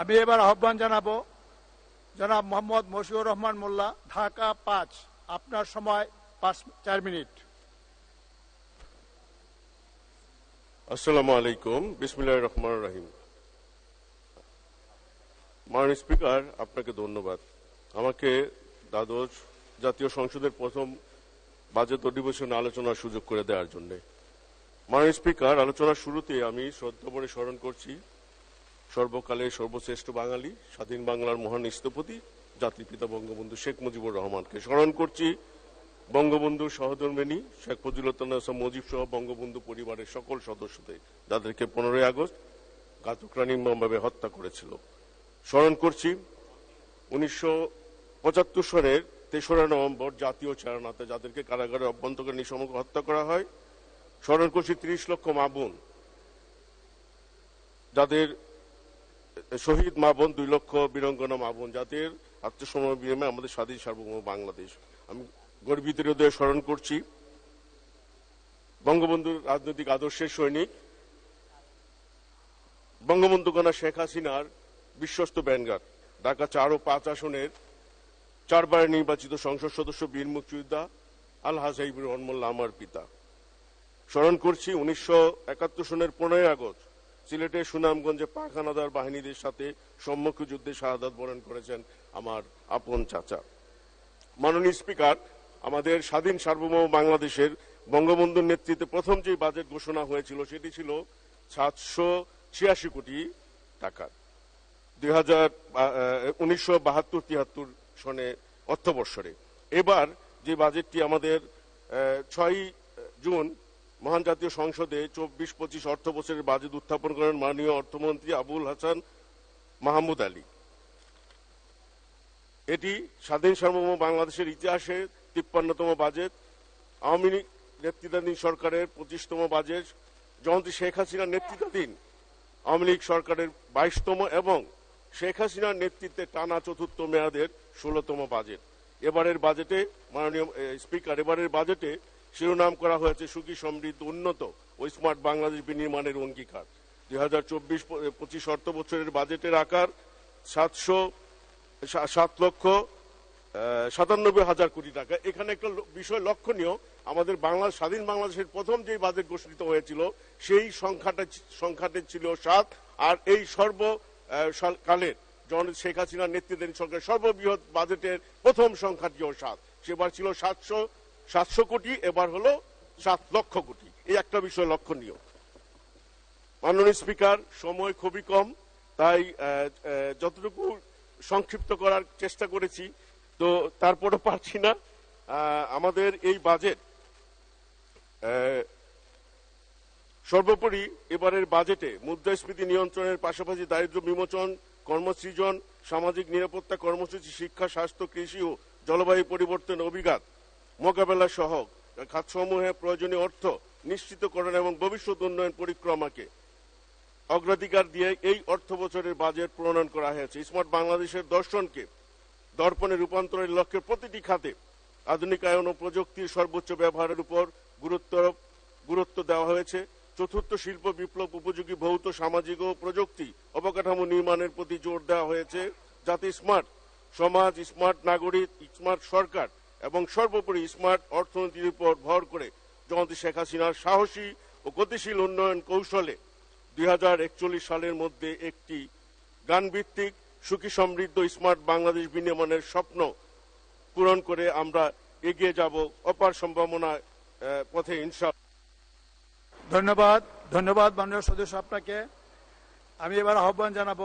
আমি এবার আহ্বান জানাব জনাব মোহাম্মদ মশিউর রহমান মোল্লা, ঢাকা পাঁচ। আপনার সময় পাঁচ, চার মিনিট। আসসালামু আলাইকুম বিসমিল্লাহ রহমান রাহিম। মাননীয় স্পিকার, আপনাকে ধন্যবাদ। আমাকে দ্বাদশ জাতীয় সংসদের প্রথম বাজেট অধিবেশনে আলোচনার সুযোগ করে দেওয়ার জন্য। মাননীয় স্পিকার, আলোচনার শুরুতে আমি শ্রদ্ধাভরে স্মরণ করছি সর্বকালের সর্বশ্রেষ্ঠ বাঙালি, স্বাধীন বাংলার মহান স্থপতি, জাতির পিতা বঙ্গবন্ধু শেখ মুজিবুর রহমানকে স্মরণ করছি। বঙ্গবন্ধু সহধর্মিনী শেখ ফজিলতুল্লাহ মুজিব সহ বঙ্গবন্ধু পরিবারের সকল সদস্যদের, যাদেরকে পনেরোই আগস্ট ঘাতকরা নির্মমভাবে হত্যা করেছিল। স্মরণ করছি, উনিশশো পঁচাত্তর সনের তেসরা নভেম্বর জাতীয় চেতনাতে যাদেরকে কারাগারে অভ্যন্তরে নিঃসমক হত্যা করা হয়। স্মরণ করছি ত্রিশ লক্ষ মা বোন যাদের শহীদ মা বোন দুই লক্ষ বীরঙ্গনা মা বোন যাদের আত্মসমর্পণ আমাদের স্বাধীন সার্বভৌম বাংলাদেশ। আমি গর্বিত হৃদয়ে স্মরণ করছি, বঙ্গবন্ধুর রাজনৈতিক আদর্শের সৈনিক, বঙ্গবন্ধু কন্যা শেখ হাসিনার বিশ্বস্ত ব্যানগার। ঢাকা চার ও পাঁচ আসনের চারবার নির্বাচিত সংসদ সদস্য বীর মুক্তিযোদ্ধা আল হাজাইবুর রহমল্লা আমার পিতা। স্মরণ করছি উনিশশো একাত্তর সনের পনেরোই আগস্ট সিলেটের সুনামগঞ্জে পাখানাদার বাহিনীদের সাথে সম্মুখ যুদ্ধে শাহাদাত বরণ করেছেন আমার আপন চাচা। মাননীয় স্পিকার, আমাদের স্বাধীন সার্বভৌম বাংলাদেশের বঙ্গবন্ধুর নেতৃত্বে প্রথম যে বাজেট ঘোষণা হয়েছিল সেটি ছিল সাতশো ছিয়াশি কোটি টাকার দুই হাজার উনিশশো বাহাত্তর তিয়াত্তর সনে অর্থবর্ষরে এবার যে বাজেটটি আমাদের ছয় জুন মহান জাতীয় সংসদে চব্বিশ, পঁচিশ অর্থ বছরের বাজেট উত্থাপন করেন মাননীয় অর্থমন্ত্রী আবুল হাসান মাহমুদ আলী। এটি স্বাধীন সার্বভৌম বাংলাদেশের ইতিহাসে তিপ্পান্নতম বাজেট, আওয়ামী লীগ নেতৃত্বাধীন সরকারের পঁচিশতম বাজেট জয়ন্তী শেখ হাসিনার নেতৃত্বাধীন আওয়ামী লীগ সরকারের বাইশতম এবং শেখ হাসিনার নেতৃত্বে টানা চতুর্থ মেয়াদের ষোলতম বাজেট। এবারের বাজেটে মাননীয় স্পিকার, এবারের বাজেটে শিরোনাম করা হয়েছে সুখী সমৃদ্ধ, উন্নত ও স্মার্ট বাংলাদেশ বিনির্মাণের অঙ্গীকার। দুই হাজার চব্বিশ পঁচিশ অর্থ বছরের বাজেটের আকার সাতশো সাত লক্ষ সাতানব্বই হাজার কোটি টাকা। এখানে একটা বিষয় লক্ষণীয়, আমাদের বাংলা, স্বাধীন বাংলাদেশের প্রথম যে বাজেট ঘোষিত হয়েছিল, সেই সংখ্যাটা সংখ্যাটা ছিল সাত, আর এই সর্ব কালের জন শেখ হাসিনার নেতৃত্বাধীন সরকারের সর্ববৃহৎ বাজেটের প্রথম সংখ্যাটিও সাত। সেবার ছিল সাতশো সাতশো কোটি, এবার হলো সাত লক্ষ কোটি। এই একটা বিষয় লক্ষণীয়। মাননীয় স্পিকার, সময় খুবই কম, তাই যতটুকু সংক্ষিপ্ত করার চেষ্টা করেছি, তো তারপরও পারছি না। আমাদের এই বাজেট সর্বোপরি এবারের বাজেটে মুদ্রাস্ফীতি নিয়ন্ত্রণের পাশাপাশি দারিদ্র বিমোচন, কর্মসৃজন, সামাজিক নিরাপত্তা কর্মসূচি, শিক্ষা, স্বাস্থ্য, কৃষি ও জলবায়ু পরিবর্তন অভিঘাত মোকাবেলা সহ খাতসমূহে প্রয়োজনীয় অর্থ নিশ্চিতকরণ এবং ভবিষ্যৎ উন্নয়ন পরিক্রমাকে অগ্রাধিকার দিয়ে এই অর্থ বছরের বাজেট প্রণয়ন করা হয়েছে। স্মার্ট বাংলাদেশের দর্শনকে দর্পণে রূপান্তরের লক্ষ্যে প্রতিটি খাতে আধুনিকায়ন ও প্রযুক্তির সর্বোচ্চ ব্যবহারের উপর গুরুত্ব গুরুত্ব দেওয়া হয়েছে। চতুর্থ শিল্প বিপ্লব উপযোগী ভৌত, সামাজিক ও প্রযুক্তি অবকাঠামো নির্মাণের প্রতি জোর দেওয়া হয়েছে। যাতে স্মার্ট সমাজ, স্মার্ট নাগরিক, স্মার্ট সরকার এবং সর্বোপরি স্মার্ট অর্থনীতির উপর ভর করে জয়ন্তী শেখ হাসিনার সাহসী ও গতিশীল উন্নয়ন কৌশলে দুই হাজার একচল্লিশ সালের মধ্যে একটি গানভিত্তিক, সুখী সমৃদ্ধ স্মার্ট বাংলাদেশ বিনির্মাণের স্বপ্ন পূরণ করে আমরা এগিয়ে যাব অপার সম্ভাবনা পথে ইনশা ধন্যবাদ ধন্যবাদ মাননীয় সদস্য আপনাকে। আমি এবার আহ্বান জানাব